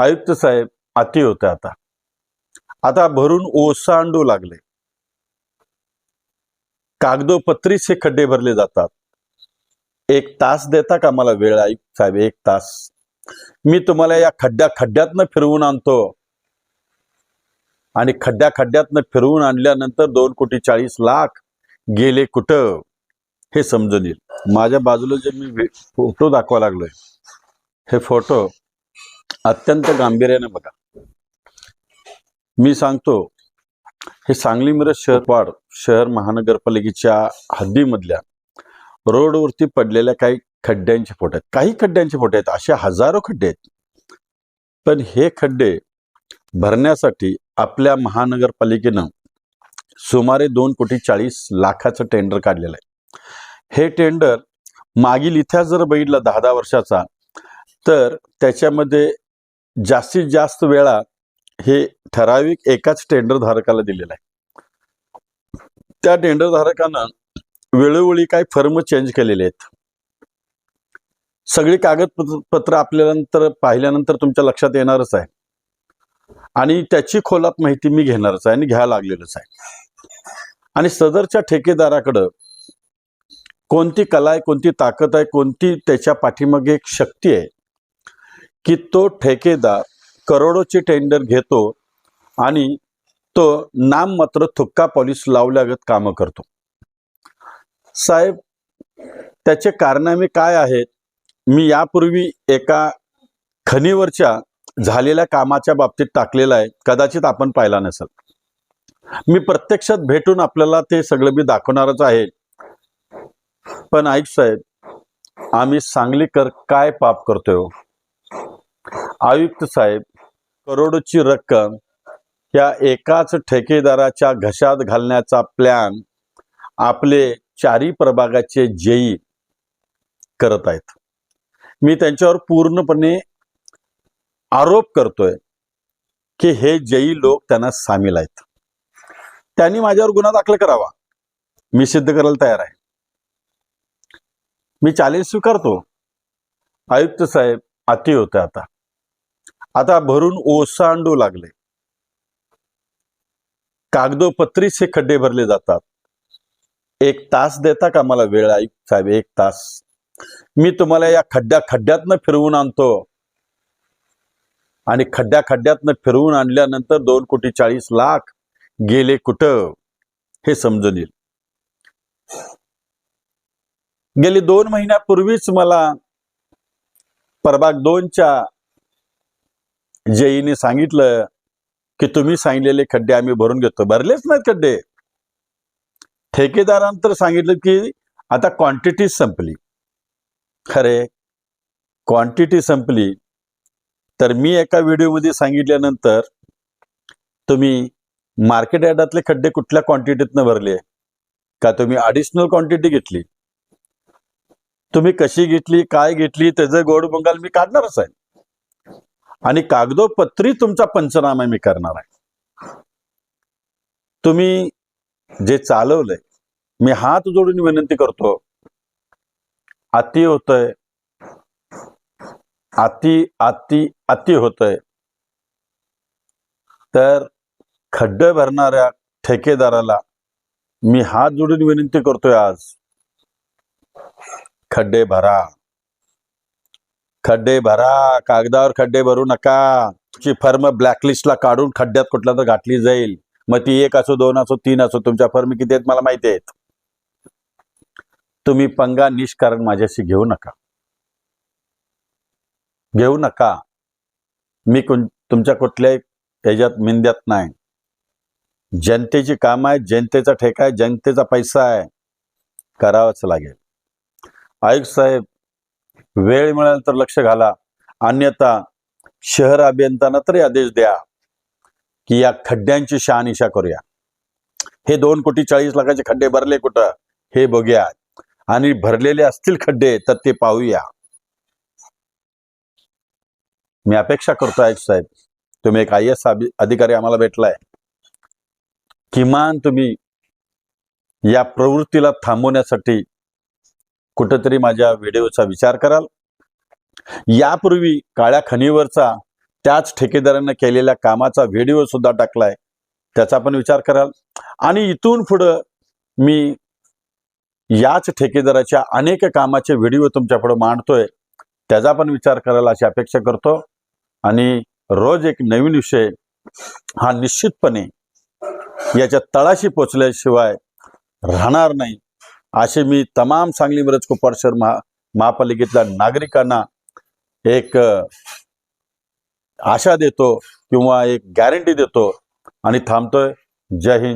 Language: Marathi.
आयुक्त साहेब अति होते आता. आता भरून ओसांडू लागले. कागदोपत्रीच हे खड्डे भरले जातात. एक तास देता का मला वेळ आयुक्त साहेब एक तास. मी तुम्हाला या खड्ड्या खड्ड्यातनं फिरवून आणतो. आणि खड्ड्या खड्ड्यातनं फिरवून आणल्यानंतर दोन कोटी चाळीस लाख गेले कुठं? हे समजून येईल. माझ्या बाजूला जे मी फोटो दाखवा लागलोय. हे फोटो अत्यंत गांभीर्याने बघा. मी सांगतो हे सांगली मिरज शहरवाड शहर महानगरपालिकेच्या हद्दीमधल्या रोडवरती पडलेल्या काही खड्ड्यांचे फोटो आहेत. काही खड्ड्यांचे फोटो आहेत. असे हजारो खड्डे आहेत. पण हे खड्डे भरण्यासाठी आपल्या महानगरपालिकेनं सुमारे दोन कोटी चाळीस लाखाचं टेंडर काढलेलं आहे. हे टेंडर मागील इतिहास जर बघितला दहा दहा वर्षाचा तर त्याच्यामध्ये जास्तीत जास्त वेळा हे ठराविक एकाच टेंडर धारकाला दिलेलं आहे. त्या टेंडर धारकानं वेळोवेळी काही फर्म चेंज केलेले आहेत. सगळी कागदपत्र पत्र आपल्यानंतर पाहिल्यानंतर तुमच्या लक्षात येणारच आहे. आणि त्याची खोलात माहिती मी घेणारच आहे आणि घ्यायला लागलेलंच आहे. आणि सदरच्या ठेकेदाराकडं कोणती कला आहे कोणती ताकद आहे कोणती त्याच्या पाठीमागे एक शक्ती आहे की तो ठेकेदार करोडोचे टेंडर घेतो आणि तो नाम मात्र थुक्का पॉलिस लावल्यागत कामं करतो. साहेब त्याचे कारनामे काय आहेत? मी यापूर्वी एका खनीवरच्या झालेल्या कामाच्या बाबतीत टाकलेला आहे. कदाचित आपण पाहिला नसेल. मी प्रत्यक्षात भेटून आपल्याला ते सगळं मी दाखवणारच आहे. पण ऐक साहेब आम्ही सांगलीकर काय पाप करतोय हो? आयुक्त साहेब करोडोची रक्कम या एकाच ठेकेदाराच्या घशात घालण्याचा प्लॅन आपले चारी प्रभागाचे जेई करत आहेत. मी त्यांच्यावर पूर्णपणे आरोप करतोय की हे जेई लोक त्यांना सामील आहेत. त्यांनी माझ्यावर गुन्हा दाखल करावा. मी सिद्ध करायला तयार आहे. मी चॅलेंज स्वीकारतो. आयुक्त साहेब अति होते आता. आता भरून ओसांडू लागले. कागदोपत्रीच हे खड्डे भरले जातात. एक तास देता का मला वेळ आई साहेब? एक तास. मी तुम्हाला या खड्ड्या खड्ड्यातनं फिरवून आणतो. आणि खड्ड्या खड्ड्यातनं फिरवून आणल्यानंतर दोन कोटी चाळीस लाख गेले कुठं? हे समजून येईल. गेली दोन महिन्यापूर्वीच मला प्रभाग दोनच्या जेईने सांगितलं की तुम्ही सांगितलेले खड्डे आम्ही भरून घेतो. भरलेच नाहीत खड्डे. ठेकेदारांतर सांगितलं की आता क्वांटिटी संपली. खरे. क्वांटिटी संपली. तर मी एका व्हिडिओमध्ये सांगितल्यानंतर तुम्ही मार्केट यार्डातले खड्डे कुठल्या क्वांटिटीतनं भरले? का तुम्ही अडिशनल क्वांटिटी घेतली? तुम्ही कशी घेतली? काय घेतली? त्याचं गोड बंगाल मी काढणारच आहे. आणि कागदोपत्री तुमचा पंचनामा मी करणार आहे. तुम्ही जे चालवलंय मी हात जोडून विनंती करतो अति होतंय अति अति अति होतंय तर खड्डे भरणाऱ्या ठेकेदाराला मी हात जोडून विनंती करतोय आज खड्डे भरा. खड्डे भरा कागदावर खड्डे भरू नका. तुमची फर्म ब्लॅकलिस्टला काढून खड्ड्यात कुठला तर गाठली जाईल. मग ती एक असो दोन असो तीन असो तुमच्या फर्म किती आहेत मला माहिती आहेत. तुम्ही पंगा निष्कारण माझ्याशी घेऊ नका. घेऊ नका. मी कोण तुमच्या कुठल्याही ह्याच्यात मिंद्यात नाही. जनतेची काम आहे जनतेचा ठेका आहे जनतेचा पैसा आहे. करावंच लागेल. आयुक्त साहेब वेळ मिळाल तर लक्ष घाला. अन्यथा शहर अभियंत्यांना तरी आदेश द्या की या खड्ड्यांची शहानिशा करूया. हे दोन कोटी चाळीस लाखाचे खड्डे भरले कुठं? हे बघूया. आणि भरलेले असतील खड्डे तर ते पाहूया. मी अपेक्षा करतो आहे साहेब तुम्ही एक आय एस अधिकारी आम्हाला भेटलाय. किमान तुम्ही या प्रवृत्तीला थांबवण्यासाठी कुठंतरी माझ्या व्हिडिओचा विचार कराल. यापूर्वी काळ्या खनीवरचा त्याच ठेकेदारानं केलेल्या कामाचा व्हिडिओ सुद्धा टाकलाय त्याचा पण विचार कराल. आणि इथून पुढं मी याच ठेकेदाराच्या अनेक कामाचे व्हिडिओ तुमच्यापुढे मांडतोय त्याचा पण विचार करायला अशी अपेक्षा करतो. आणि रोज एक नवीन विषय हा निश्चितपणे याच्या तळाशी पोचल्याशिवाय राहणार नाही. असे मी तमाम सांगली मिरज कुपवाड शहर महा महापालिकेतल्या नागरिकांना एक आशा देतो किंवा एक गॅरंटी देतो आणि थांबतोय. जय हिंद.